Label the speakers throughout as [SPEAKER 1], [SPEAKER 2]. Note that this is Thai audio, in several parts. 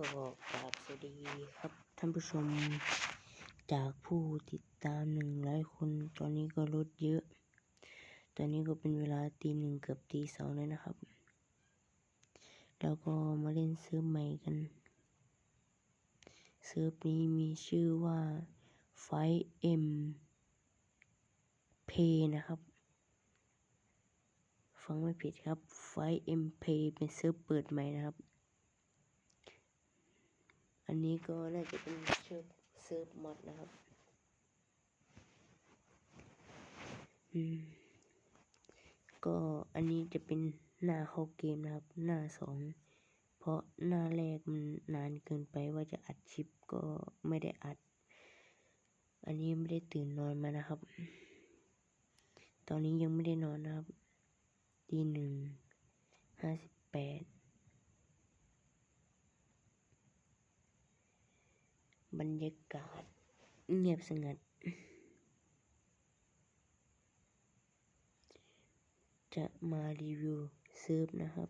[SPEAKER 1] ก็กราบสวัสดีครับท่านผู้ชม จากผู้ติดตามหนึ่งร้อยคน ตอนนี้ก็ลดเยอะ ตอนนี้ก็เป็นเวลาตีหนึ่งเกือบตีสองแล้วนะครับ แล้วก็มาเล่นเซิร์ฟใหม่กัน เซิร์ฟนี้มีชื่อว่าไฟเอ็มเพนะครับฟังไม่ผิดครับไฟเอ็มเพเป็นเซิร์ฟเปิดใหม่นะครับ อันนี้ก็น่าจะเป็นเซิร์ฟเซิร์ฟมอดนะครับ อืม ก็อันนี้จะเป็นหน้าเข้าเกมนะครับ หน้าสองเพราะหน้าแรกมันนานเกินไปว่าจะอัดคลิปก็ไม่ได้อัด อันนี้ไม่ได้ตื่นนอนมานะครับ ตอนนี้ยังไม่ได้นอนนะครับตีหนึ่งห้าสิบแปด บรรยากาศเงียบสงัด จะมารีวิวเซิร์ฟนะครับ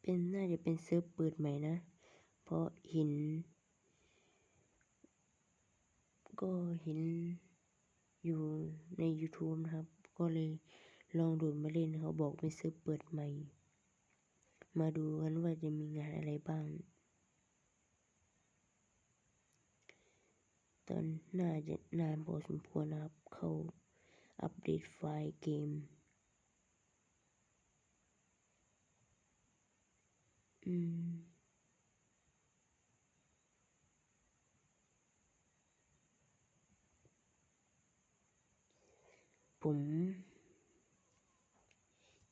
[SPEAKER 1] เป็นน่าจะเป็นเซิร์ฟเปิดใหม่นะ เพราะเห็นก็เห็นอยู่ใน YouTube นะครับ ก็เลยลองดดมาเล่นเขาบอกเป็นเซิร์ฟเปิดใหม่ มาดูกันว่าจะมีงานอะไรบ้าง ตอนน่าจะนานพอสมควรนะครับ เข้าอัปเดตไฟล์เกม อืมผม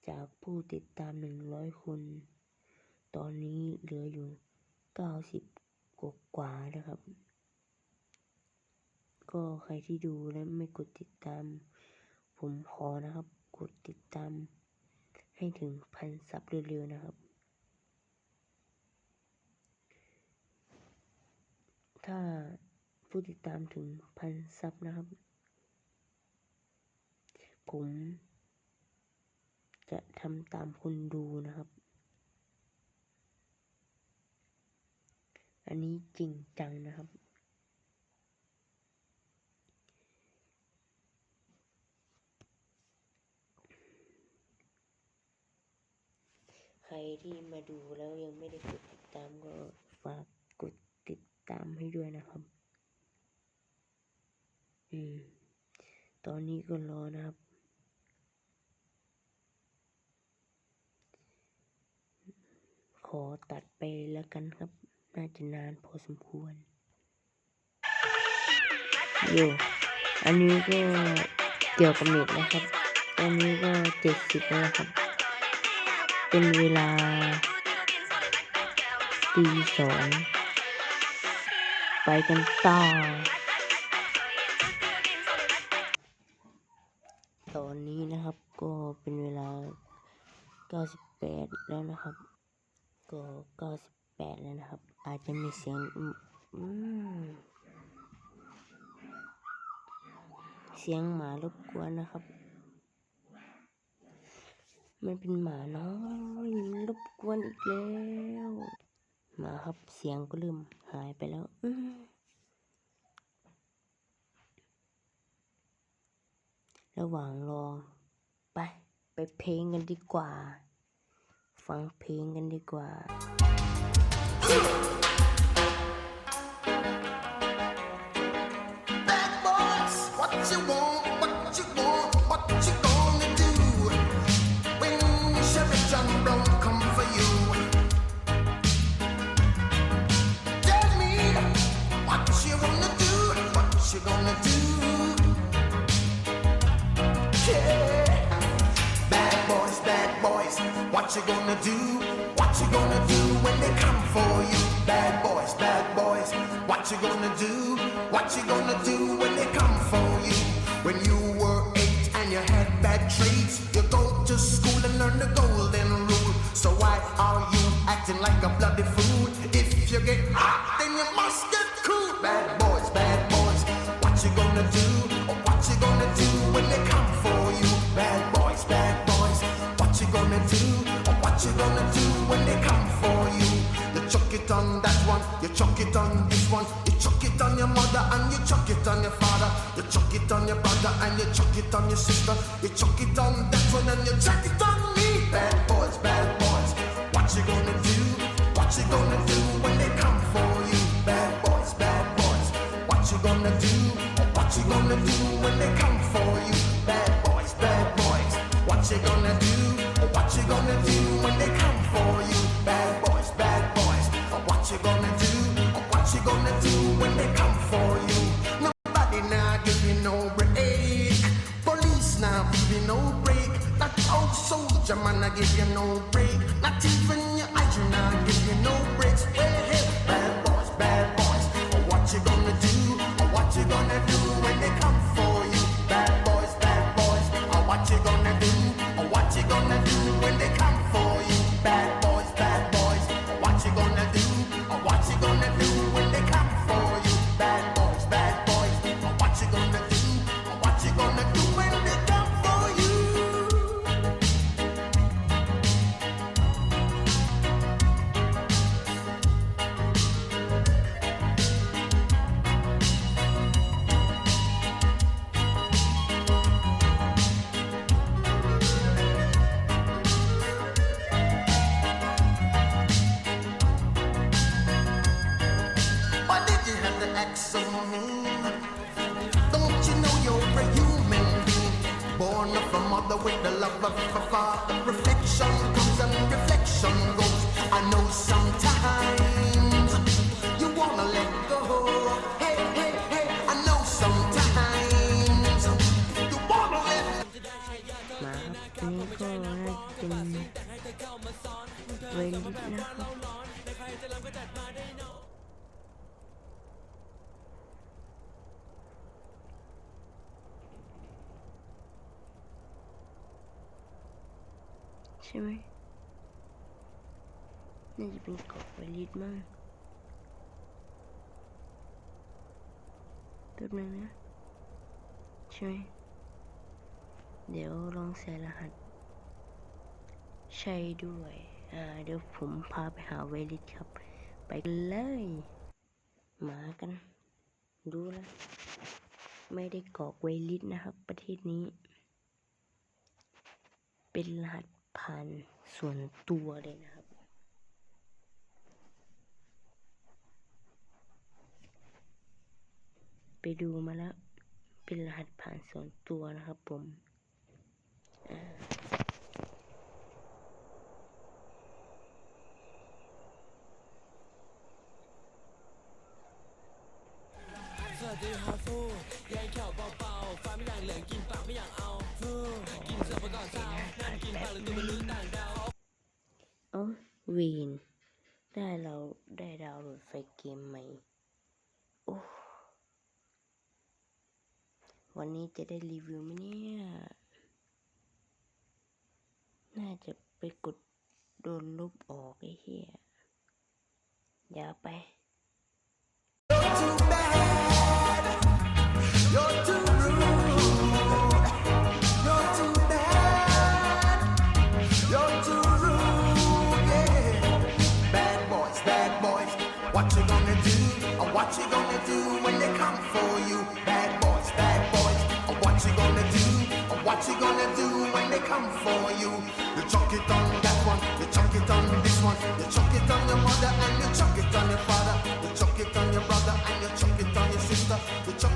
[SPEAKER 1] จากผู้ติดตามหนึ่งร้อยคน ตอนนี้เหลืออยู่เก้าสิบกว่ากว่านะครับ ก็ใครที่ดูแล้วไม่กดติดตาม ผมขอนะครับ กดติดตาม ให้ถึงพันซับเร็วๆนะครับ ถ้าผู้ติดตามถึงพันซับนะครับ ผมจะทำตามคนดูนะครับ อันนี้จริงจังนะครับ ใครที่มาดูแล้วยังไม่ได้กดติดตามก็ฝากกดติดตามให้ด้วยนะครับ อืม ตอนนี้ก็รอนะครับขอตัดไปแล้วกันครับ น่าจะนานพอสมควรโยอันนี้ก็เกี่ยวกับเน็ตนะครับ ตอนนี้ก็เจ็ดสิบแล้วครับ เป็นเวลาตีสอง ไปกันต่อ ตอนนี้นะครับก็เป็นเวลา 98 แล้วนะครับ ก็ 98 แล้วนะครับ อาจจะมีเสียงอืมเสียงหมารบกวนนะครับ มันเป็นหมาน้อยมันรบกวนอีกแล้วหมาครับเสียงก็เริ่มหายไปแล้ว อืระหว่างรอ ไป ไปเพลงกันดีกว่า ฟังเพลงกันดีกว่า
[SPEAKER 2] boys, what you gonna do? What you gonna do when they come for you? Bad boys, bad boys, what you gonna do? What you gonna do when they come for you? When you were eight and you had bad traits, you go to school and learn the golden rule. So why are you acting like a bloody chuck it on your father, you chuck it on your brother and you chuck it on your sister, you chuck it on that one and you chuck it on me. Bad boys, bad boys, what you gonna do? What you gonna do when they come for you? Bad boys, bad boys, what you gonna do? What you gonna do when they come for you? Bad boys, bad boys, what you gonna do? What you gonna do when they come for you? Bad boys, bad boys, what you gonna do? What you gonna do when they come for you? Soldier man I give you no break. Not even with the love of father. Reflection comes and reflection goes. I know sometimes you wanna let go. Hey, hey, hey. I know sometimes
[SPEAKER 1] ใช่ไหมน่าจะเป็นเกาะเวลิตมั้งแป๊บนึงนะใช่ไหมเดี๋ยวลองใส่รหัส ใช่ด้วย อ่า เดี๋ยวผมพาไปหาเวลิตครับ ไปเลย มากัน ดูแลวไม่ได้กรอกเวลิตนะครับ ประเทศนี้ เป็นรหัส ผ่านส่วนตัวเลยนะครับ ไปดูมาแล้ว เป็นรหัสผ่านส่วนตัวนะครับผมเวีนได้เราได้ดาวน์โหลดไฟเกมใหม่ โอ้ วันนี้จะได้รีวิวไหมเนี่ย น่าจะไปกดโดนลบออกไอ้เหี้ยอย่าไป
[SPEAKER 2] You're too what you gonna do when they come for you? You chuck it on that one. You chuck it on this one. You chuck it on your mother and you chuck it on your father. You chuck it on your brother and you chuck it on your sister. You chuck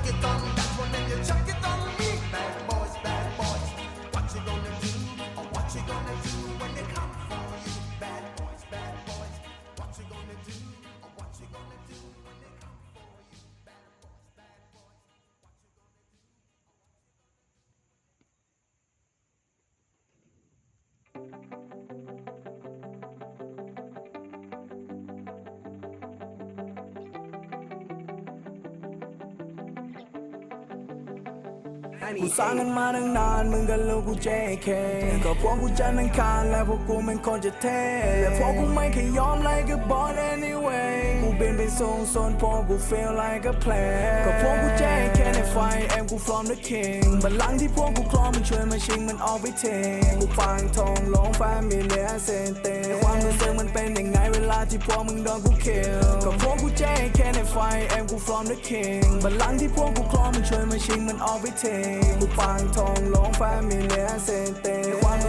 [SPEAKER 3] กูสร้างกันมาตั้งนานมึงกับลูกกู JK ก็พวกกูจันทร์อังคารและพวกกูเป็นคนจะเท่และพวกกูไม่เคยยอม like a boss anyway กูบินไปสูงส่วนพวกกู feel like a play ก็พวกกู JK ในไฟเอ็มกู from the king บัลลังก์ที่พวกกูครองมันช่วยมาชิงมันออกไปเทงกูฟังทองลงแฟมิเลียเซนเต สึกมันเป็นยังไงเวลาที่พวกมึงโดนกูเคิลก็พวกกูเจ๊แค่ในไฟเอ็มกู from the king บัลลังก์ที่พวกกูครองมึงช่วยมาชิงมันออกไปเทงกูฟังทองหลงแฟมิเลียเซนเต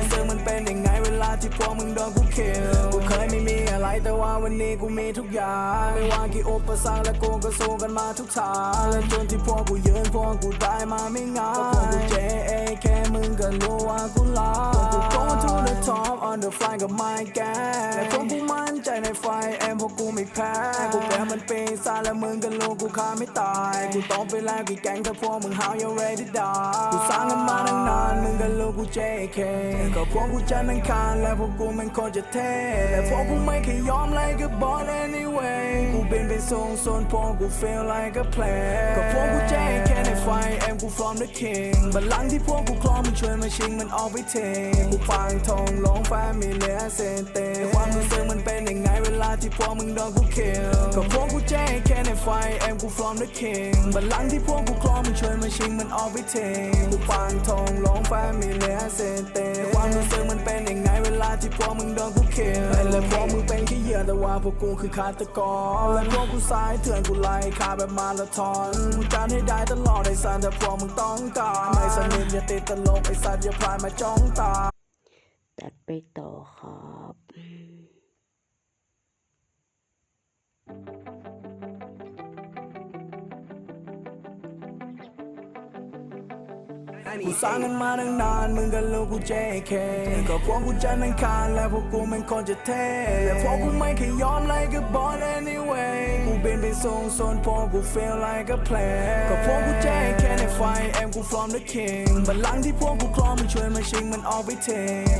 [SPEAKER 3] ความรู้สึกมันเป็นยังไงเวลาที่พวกมึงโดนกูเคิลกูเคยไม่มีอะไรแต่ว่าวันนี้กูมีทุกอย่างไม่ว่ากี่อุปสรรคและกูก็สู้กันมาทุกทางและจนที่พวกกูยืนพวกกูได้มาไม่ง่ายพวกกู JAK มึงก็รู้ว่ากูลาพวกกู go to the top on the fly กับ my gang และพวกกูมั่นใจในไฟเอ็มพวกกูไม่แพ้กูแปลมันเป็นซาและมึงก็รู้กูฆ่าไม่ตายกูต้องไปแล้วกี่แก๊งถ้าพวกมึงหาว you ready to die กูสร้างกันมาตั้งนานมึงก็รู้กู JK ก็พวกกูจะนังคารและพวกกูมันคตรจะเท่และพวกกูไม่เคยยอมเลยกับอล anyway กูเป็นเป็นทรงโซนพวกกู feel like a play ก็พวกกู JK ในไฟเอ็มกู from the king บัลลังก์ที่พวกกูครองมันช่วยมาชิงมันเอาไปเทกูปังทองหลงแฟมิเลียเซนเตความรู้สึกมันเป็นยังไงเวลาที่พวกมึงโดนกูเคิลก็พวกกู JK ในไฟเอ็มกู from the king บัลลังก์ที่พวกกูครองมันช่วยมาชิงมันเอาไปเทกูปังทองหลงแฟมิเลียเซนเต ความรู้สึกมันเป็นยังไงเวลาที่พวกมึงโดนกูเคิลและพวกมึงเป็นแค่เหยื่อแต่ว่าพวกกูคือฆาตกรและพวกกูสายเถื่อนกูไล่ฆ่าแบบมาราธอนกูการให้ได้ตลอดไอ้สันแต่พวกมึงต้องการไม่สนิทอย่าติดตลกไอ้สัตว์อย่าพลาดมาจ้องตา
[SPEAKER 1] ตัดไปต่อครับ
[SPEAKER 3] กูสร้างกันมาตั้งนานมึงก็รู้กู JK ก็พวกกูจะนังคารและพวกกูมันคนจะเท่และพวกกูไม่เคยยอมเลยกับบอล anyway กูเป็นเป็นทรงโซนพวกกู feel like a play ก็พวกกู JK ในไฟเอ็มกู from the king บัลลังก์ที่พวกกูครองมันช่วยมาชิงมันเอาไปเท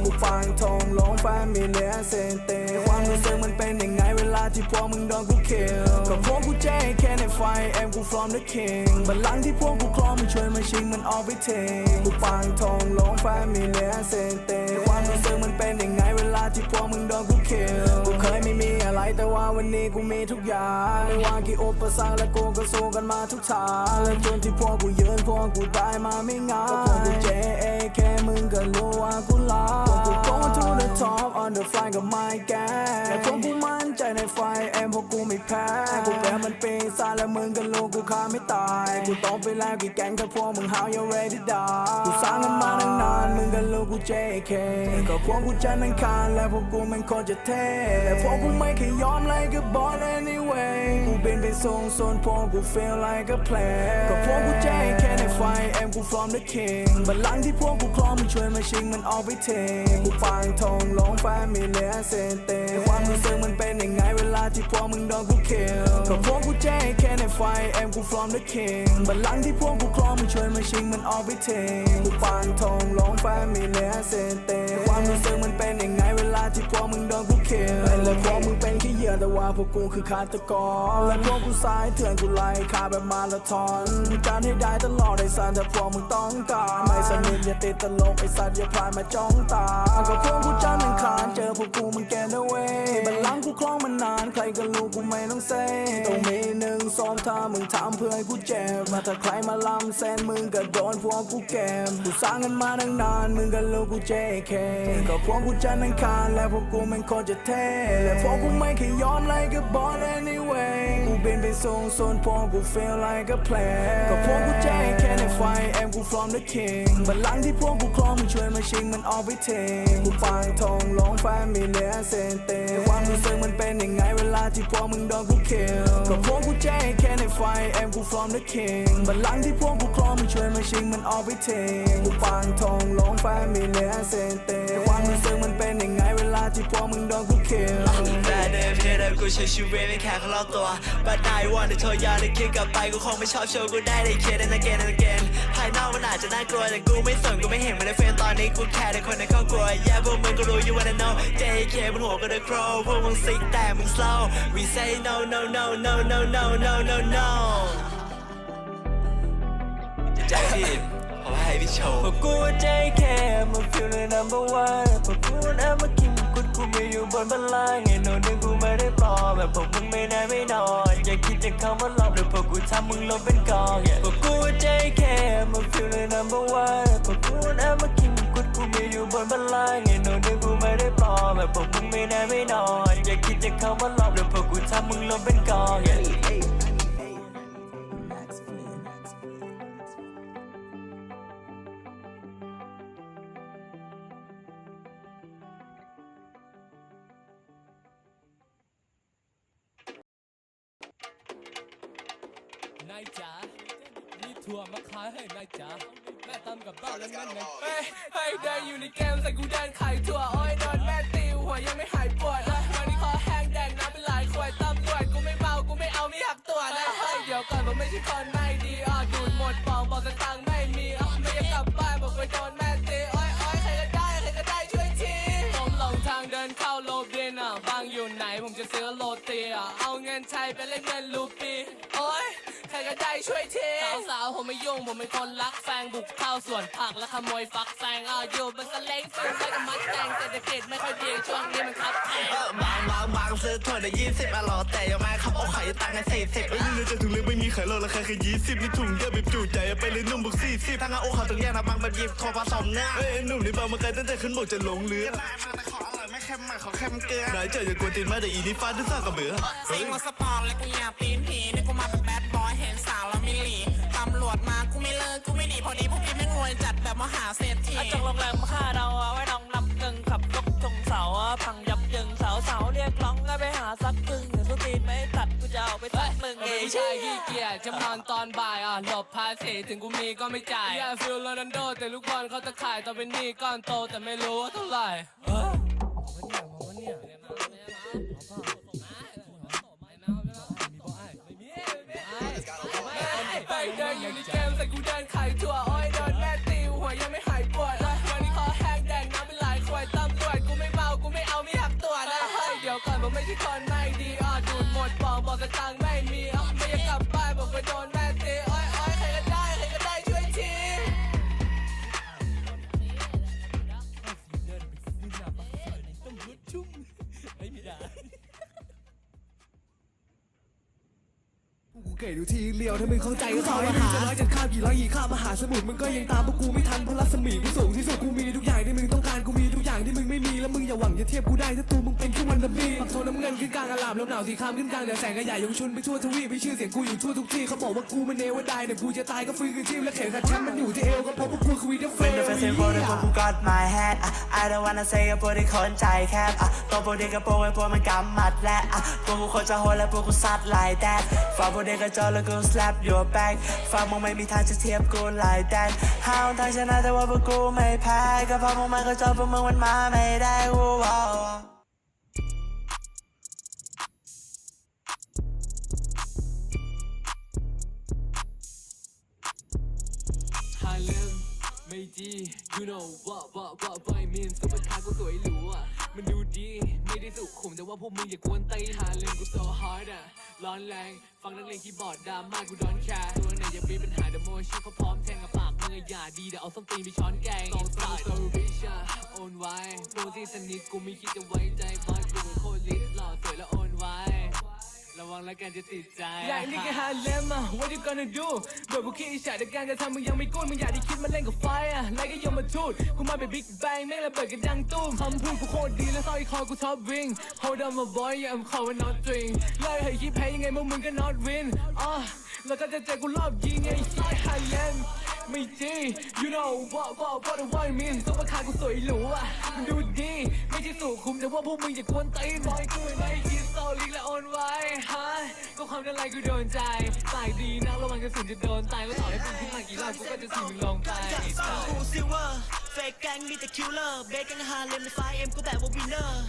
[SPEAKER 3] กูปังทองลงแฟมิเลียเซนเต้ความรู้สึกมันเป็นยังไงเวลาที่พวกมึงโดนกูเคิลก็พวกกู JK ใน ไฟเอ็มกูฟลอมเดอะคิงบัลลังก์ที่พวกกูครองมันช่วยมาชิงมันออาไปเทกูปังทองหลงแฟมิเลียเซนเต้ความรู้สึกมันเป็นยังไงเวลาที่พวกมึงโดนกูคิลกูเคยไม่มี แต่ว่าวันนี้กูมีทุกอย่างไม่ว่ากี่อุปสรรคและกูก็สู้กันมาทุกทางและจนที่พวกกูยืนพวกกูได้มาไม่ง่ายพวกกู JAK มึงก็รู้ว่ากูลาพวกกู go to the top on the fly กับ my gang และพวกกูมั่นใจในไฟเอ็มพวกกูไม่แพ้กูแปลมันป็นซาและมึงก็รู้กูฆ่าไม่ตายกูต้องไปแล้วกี่แก๊งถ้าพวกมึงหาว you ready die กูสร้างกันมาตั้งนานมึงก็รู้กู JK ก็พวกกูจะนังคารและพวกกูมันโคตรจะเท่และพวกกูไม่เคยยอมเลกับอล anyway กูเป็นเป็นทรงโซนพวกกู feel like a player ก็พวกกู JK ในไฟเอ็มกู from the king บัลลังก์ที่พวกกูครองมันช่วยมาชิงมันเอาไปเทงกูปังทองหลงแฟมิเลียเซนเต้ความรู้สึกมันเป็นยังไงเวลาที่พวกมึงโดนกูเคิลก็พวกกู JK ในไฟเอ็มกู from the king บัลลังก์ที่พวกกูครองมันช่วยมาชิงมันเอาไปเทงกูปังทองหลงแฟมิเลียเซนเต้ความรู้สึกมันเป็นยังไงเวลาที่พวกมึงโดนกู เคิลและพวกมึงเป็นแค่เหยื่อแต่ว่าพวกกูคือฆาตกรและพวกกูสายเถื่อนกูไล่ฆ่าแบบมาราธอนการให้ได้ตลอดไอ้สันแต่พวกมึงต้องการไม่สนิทอย่าติดตลกไอ้สัตว์อย่าพลาดมาจ้องตาก็พวกกูจะนังคารเจอพวกกูมันแกนเอาไว้บัลลังก์กูคล้องมันนานใครก็รู้กูไม่ต้องเซ่ต้องมีหนึ่งสองถ้ามึงถามเพื่อให้กูเจ็บมาถ้าใครมาลำแซนมึงก็โดนพวกกูแกมกูสร้างกันมาตั้งนานมึงก็รู้กู JK ก็พวกกูจะนังคารและพวกกูมันคตรจะเท่และพวกกูไม่เคยยอมเลกับบอล anyway กูเป็นเป็นทรงโซนพวกกู feel like a player ก็พวกกู JK ในไฟเอ็มกู from the king บัลลังก์ที่พวกกูครองมันช่วยมาชิงมันเอาไปเทกูปังทองหลงแฟมิเลียเซนเตความรู้สึกมันเป็นยังไงเวลาที่พวกมึงโดนกูเคิลก็พวกกู JK ในไฟเอ็มกู from the king บัลลังก์ที่พวกกูครองมันช่วยมาชิงมันเอาไปเทกูปังทองหลงแฟมิเลียเซนเตความ รู้สึกมันเป็นยังไงเวลาที่พวกมึงโดนกูเคิล
[SPEAKER 4] แต่เดิมเพเดิมกูใช้ชีวิตไม่แค่ข้างรอบตัว But I want to โทรยาในคิดกลับไปกูคงไม่ชอบโชว์กูได้ในเคส and again and again ภายนอกมันอาจจะน่ากลัวแต่กูไม่สนกูไม่เห็นมันในเฟรนตอนนี้กูแค่แต่คนในครอบครัว Yeah พวกมึงก็รู้ you wanna know JK บนหัวก็ได้ crow พวกมึงซิกแต่มึง slow We say no no no no no no no no no ใจผิด I'll have
[SPEAKER 3] it show. But good JK, I'm a feeling number one. But good, I'm a king. Good, good, me, you, but my line. Ain't no nigga, good, my day, bro. But but good, me, that me, no. Yeah, keep the common love. The but good, time, mung, love, and gong. But good JK, I'm a feeling number one. But good, I'm a king. Good, good, me, you, but my line. Ain't no nigga, good, my day, bro. But but good, me, that
[SPEAKER 4] me, no. Yeah, keep the common love. The but good, time, mung, love, and gong. Yeah. ให้แม่
[SPEAKER 5] จ๋าแม่ตำกับบ้านแล้วนั่นไงเฮ้ยเฮ้ยเดินอยู่ในเกมใส่กูเดินขายถั่วอ้อยนอนแม่ตีหัวยังไม่หายปวดเลยวันนี้คอแห้งแดงน้ำเป็นหลายขวดตำรวจกูไม่เมากูไม่เอาไม่หักตัวนะเฮ้ยเดี๋ยวก่อนผมไม่ใช่คนไม่ดีอะดูดหมดปอง งินไทยไปเล่นเงินรูปีโอ้ยใครก็ได้ช่วยทีสาวๆผมไม่ยุ่งผมเป็นคนรักแฟงบุกเข้าสวนผักแล้วขโมยฟักแฟงอะอยู่บนสเล้งซื้อไปกับมัดแตงเศรษฐกิจไม่ค่อยดีช่วงนี้มันคับแคบ
[SPEAKER 4] บางบางบางซื้อถั่วได้ยี่สิบอะหรอแต่ยังไม่ขับเอาไข่ตังค์ในสี่สิบไม่รู้จะถุงเล็กไม่มีไข่โลราคาแค่ยี่สิบนี่ถุงเยอะแบบจุใจไปเลยนุ่มบุกสี่สิบทั้งเอาโอขาต้องแยกนะบางแบบหยิบคอผสมเนื้อเอ้ยหนุ่มนี่บางมาไกลตั้งแต่ขึ้นบกจะลงเรือได้มาแต่ขออร่อยไม่เค็มมากขอเค็มเกลือนายเจออย่ากวนตีนมาแต่อีนี่ฟาดที่ซ่ากับเบื่อ
[SPEAKER 6] ซิงว่าสปอร์ตและกูอยากปีนผีนี่กูมาเป็นแบดบอยเห็นสาวแล้วไม่หลีตำรวจมากูไม่เลิกกูไม่หนีพอดีพวกพี่ไม่งวยจัดแบบมหาเศรษฐี
[SPEAKER 4] จากโรงแรมค่าเราเอาไว้น้องนับเงินขับรถชงเสาอะพังยับยึงสาวสาวๆเรียกร้องให้ไปหาสักครึ่งหรือสุตีนไม่ตัดกูจะเอาไปสักมึง
[SPEAKER 5] ผม
[SPEAKER 4] เอ
[SPEAKER 5] เป็น
[SPEAKER 4] ง
[SPEAKER 5] ผู้ชายขี้เกียจจะนอนตอนบ่ายอะหลบภาษีถึงกูมีก็ไม่จ่ายอย่าฟิลโรนัลโดแต่ลูกบอลเขาจะขายต่อเป็นหนี้ก้อนโตแต่ไม่รู้ว่าเท่าไหร่เฮ้ยไปเดินอยู่ ในเกมใส่กูเดินขายถั่วอ้อยโดนแม่ตีหัวยังไม่หายปวดเลยวันนี้คอแห้งแดงน้ำเป็นหลายขวดตำรวจกูไม่เมากูไม่เอาไม่หักตัวนะเฮ้ยเดี๋ยวก่อนผมไม่ใช่คนไม่ดีอะดูดหมดบอกบอกสตังไม่มีอะไม่อยากกลับบ้านบอกไปโดนแม่ เกตดูที
[SPEAKER 3] เลียวถ้ามึงเข้าใจก็เข้มาหาจะร้อยจะข้ามกี่ร้อยกี่ข้ามมหาสมุทรมึงก็ยังตามพวกกูไม่ทันเพราะรัศมีกูสูงที่สุดกูมีทุกอย่างที่มึง อย่าหวังจะเทียบกูได้ถ้าตัวมึงเป็นแค่วันดับบี้ปักโซน้ำเงินขึ้นกลางอาลามลมหนาวสีครามขึ้นกลางเดือดแสงกระหยายยงชุนไปทั่วทวีปไปชื่อเสียงกูอยู่ทั่วทุกที่เขาบอกว่ากูมันเนวดายแต่กูจะตายก็ฟื้นคืนชีพและเข็มขัดแชมป์มันอยู่ที่เอวก็เพราะพวกกูคือวีเดอร์เฟ
[SPEAKER 4] เป็น the first and for the พวกกู got my head อะ I don't wanna say กับพวกที่คนใจแคบอะตัวพวกเด็กกระโปรงไอ้พวกมันกำหมัดและอะพวกกูคนจะโหดและพวกกูซัด like that ฟังพวกเด็กกระจอกแล้วกู slap your back ฟังมึงไม่มีทางจะเทียบกู like that ห้าวทางชนะแต่ว่าพวกกูไม่แพ้ก็เพราะพวกมันกระจอกพวกมึงมันมาไม่ได้วู้ว้าว
[SPEAKER 5] ฮาเลมไม่ดี you know what what what what I mean ซุปเปอร์คาร์กูสวยหรูอะมันดูดี ไม่ได้สุขุมแต่ว่าพวกมึงอย่ากวนตีนฮาเลมกู so hard อะร้อนแรง ฟังนักเลงคีย์บอร์ดดราม่ากูดอนแคร์ตัวไหนอย่ามีปัญหาเดโมชิเขาพร้อมแทงกับ งอย่าดีเดี๋ยวเอาส้มตีนไปช้อนแกงสองสายโซริชอะโอนไว้โปรที่สนิทกูไม่คิดจะไว้ใจบอยกูเป็นโคตรลิสหล่อสวยแล้วโอนไว้ระวังแล้วกันจะติดใจ
[SPEAKER 7] อยากนี่ก็ฮาเลมอะ what you gonna do เบื่อพวกขี้อิจฉาแต่การกระทำมึงยังไม่กุ้นมึงอยากได้คิดมาเล่นกับไฟอะไล่ก็ยมมาทูดกูมาเป็นบิ๊กแบงแม่งระเบิดกันดังตุ้มคำพูดกูโคตรดีแล้วสร้อยคอกูท็อปวิ่ง hold on my boy yeah I'm calling not string เลยให้คิดแพ้ยังไงพวกมึงก็ not win อะแล้วก็จะเจอกูรอบยิงไอ้ไซฮาเลม ไม่จริง you know what what what the one mean ซุปเปอร์คาร์กูสวยหรูอะมันดูดี ไม่ใช่สุขุมแต่ว่าพวกมึงอย่ากวนตีนบอยกูไม่คิดโซลิกและโอนไว้ฮะก็ความนั้นไรกูโดนใจสายดีนักระวังกระสุนจะโดนตายแล้วต่อให้ปืนขึ้นมากี่รอบกูก็จะสีมึงลงไป
[SPEAKER 4] กูซิลเวอร์เฟกแกงมีแต่คิลเลอร์เบกแกงฮาเลมในไฟเอ็มก็แบบว่าวินเนอร์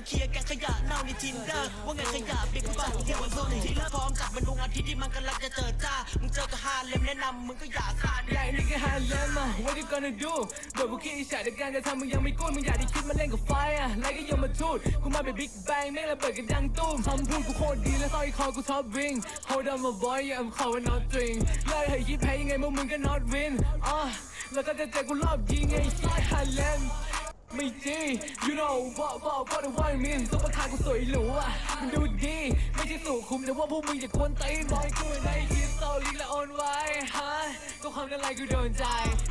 [SPEAKER 4] กูเคลียร์แกงขยะเน่าในทินเดอร์ว่าไงขยะเบกกูบ้ากูเที่ยววันโซนที่เลิกพร้อมกับมันดวงอาทิตย์ที่มันกำลังจะเจิดจ้ามึงเจอกับฮาเลมแนะนำมึงก็อย่าซาด
[SPEAKER 7] ใหญ่นี่ก็ฮาเลมอะ what you gonna do เบื่อพวกขี้อิจฉาแต่การกระทำมึงยังไม่กุ้มึงอยากได้คิดมาเล่นกับไฟอะไล่ก็ยมมาทูดกูมาเป็นบิ๊กแบงแม่งระเบิดกันดังตุ้มคำพูดกูโคตรดีแล้วสร้อยคอกูท็อปวิง hold on my boy yeah I'm calling not string เลยให้คิดแพ้ยังไงพวกมึงก็ not win อะแล้วก็จะเจอกูรอบยิงไอ้ไซฮาเลม ไม่จริง you know what what what the one mean ซุปเปอร์คาร์กูสวยหรูอะมันดูดี ไม่ใช่สุขุมแต่ว่าพวกมึงอย่ากวนตีนบอยกูในคิดโซลิกและโอนไว้ฮะก็ความนั้นไรกูโดนใจ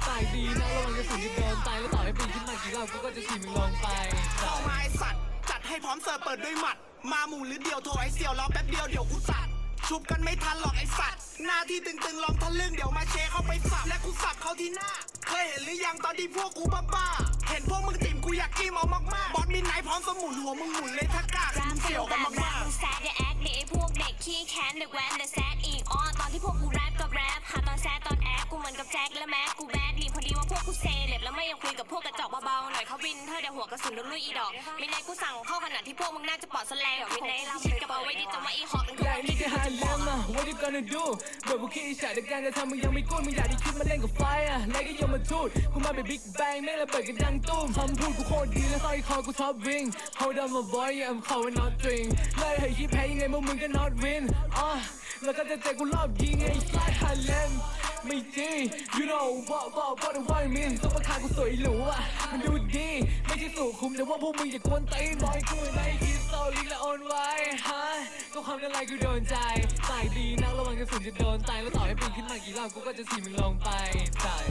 [SPEAKER 7] สายดีนะระวังกระสุนจะโดนตายแล้วต่อให้ปีนขึ้นมากี่รอบกูก็จะถีบมึงลงไป
[SPEAKER 6] เข้ามาไอสัตว์จัดให้พร้อมเสิร์ฟเปิดด้วยหมัด มาหมู่หรือเดียวโทรไอเสี่ยวรอแป๊บเดียวเดี๋ยวกูจัดชุบกันไม่ทันหรอกไอสัตว์หน้าที่ตึงๆลองทะลึ่งเดี๋ยวมาเชเข้าไปสับและกูสับเขาที่หน้าเคยเห็นหรือยังตอนที่พวกกูบ้าๆ เห็นพวกมึงติ่มกูอยากกี้มอามากๆบอสมีไหนพร้อมสมุนหัวมึงหมุนเลยถ้ากล้า
[SPEAKER 8] รั
[SPEAKER 6] มึ
[SPEAKER 8] ก
[SPEAKER 6] งเสี่ยว
[SPEAKER 8] แบ
[SPEAKER 6] กัน
[SPEAKER 8] บ
[SPEAKER 6] มาก
[SPEAKER 8] มึงแซดเดอแอคดิไอพวกเด็กขี้แค้นเด็กแว้นเดอะแซดอีกอ้อตอนที่พวกกูแรปกับแรปหาตอนแซดตอนแอคกูเหมือนกับแจ็คและแม็กกูแบดดีพอดีว่า ยังคุยกับพวกกระจอกเบาๆหน่อยเขาวินเธอเดี๋ยวหัวกระสุนโดนลุยอีดอกมินในกูสั่งเข้าขนาดที่พวกมึงน่าจะปอดแสลงมินในเราคิดกับเอาไว้ดีจังว่าอีหอกมัน
[SPEAKER 7] ใหญ่นี่จะหาเล่มอะ What you gonna do เบิดบุคิดอิจฉาแต่การกระทำมึงยังไม่กุ้นมึงอยากได้คิดมาเล่นกับไฟอะแล้วก็ยังมาทูดกูมาเป็นบิ๊กแบงแม่งระเบิดกันดังตุ้มคำพูดกูโคตรดีและสร้อยคอกูชอบวิ่ง Hold on my boy yeah I'm calling not drink เลยให้คิดแพ้ยังไงพวกมึงก็ not win อะ แล้วก็จะเจอกูรอบยิงไอ้ไฟฮาเลมไม่จริง you know what what what what I mean ซุปเปอร์คาร์กูสวยหรูอะมันดูดี ไม่ใช่สู่คุมแต่ว่าพวกมึงอย่ากวนตีนบอยกูในคิดโซลิกและออนไว้ฮะก็ความนั้นไรกูโดนใจตายดีนักระวังกระสุนจะโดนตายแล้วต่อให้ปีนขึ้นมากี่รอบกูก็จะสีมึงลงไปตาย